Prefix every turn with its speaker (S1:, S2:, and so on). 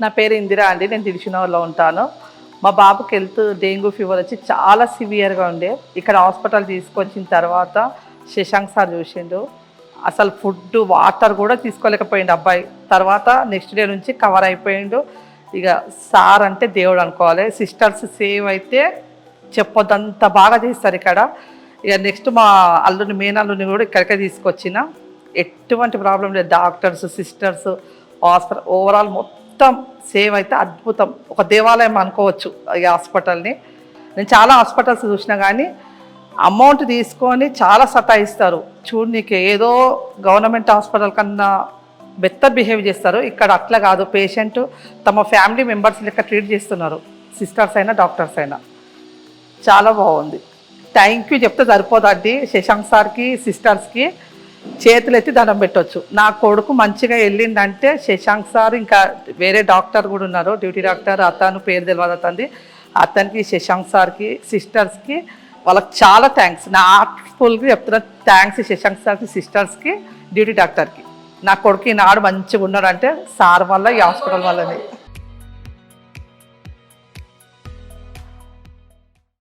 S1: నా పేరు ఇందిరా అండి నేను దిల్షునగర్లో ఉంటాను. మా బాబుకి హెల్త్ డెంగ్యూ ఫీవర్ వచ్చి చాలా సివియర్గా ఉండే. ఇక్కడ హాస్పిటల్ తీసుకొచ్చిన తర్వాత శశాంక్ సార్ చూసిండు. అసలు ఫుడ్ వాటర్ కూడా తీసుకోలేకపోయిండు అబ్బాయి. తర్వాత నెక్స్ట్ డే నుంచి కవర్ అయిపోయిండు. ఇక సార్ అంటే దేవుడు అనుకోవాలి. సిస్టర్స్ సేవ్ అయితే చెప్పొద్దంత బాగా చేస్తారు ఇక్కడ. ఇక నెక్స్ట్ మా అల్లుని మేనల్లుని కూడా ఇక్కడికే తీసుకొచ్చిన. ఎటువంటి ప్రాబ్లం లేదు. డాక్టర్స్ సిస్టర్స్ హాస్పిటల్ ఓవరాల్ మొత్తం మొత్తం సేవ్ అయితే అద్భుతం. ఒక దేవాలయం అనుకోవచ్చు ఈ హాస్పిటల్ని. నేను చాలా హాస్పిటల్స్ చూసినా కానీ అమౌంట్ తీసుకొని చాలా సతాయిస్తారు. చూడు నీకు ఏదో గవర్నమెంట్ హాస్పిటల్ కన్నా బెత్తర్ బిహేవ్ చేస్తారు. ఇక్కడ అట్లా కాదు. పేషెంట్ తమ ఫ్యామిలీ మెంబర్స్ లెక్క ట్రీట్ చేస్తున్నారు. సిస్టర్స్ అయినా డాక్టర్స్ అయినా. చాలా బాగుంది. థ్యాంక్ యూ చెప్తే సరిపోదండి శశాంక్ సార్కి సిస్టర్స్కి చేతులెత్తి దండం పెట్టొచ్చు. నా కొడుకు మంచిగా వెళ్ళిందంటే శశాంక్ సార్ ఇంకా వేరే డాక్టర్ కూడా ఉన్నారు. డ్యూటీ డాక్టర్ అతను పేరు తెలియదు అతనిది. అతనికి శశాంక్ సార్కి సిస్టర్స్కి వాళ్ళకి చాలా థ్యాంక్స్. నా ఆర్ట్ఫుల్గా చెప్తున్నా థ్యాంక్స్ శశాంక్ సార్కి సిస్టర్స్కి డ్యూటీ డాక్టర్కి. నా కొడుకు ఈనాడు మంచిగా ఉన్నాడంటే సార్ వల్ల ఈ హాస్పిటల్ వల్లనే.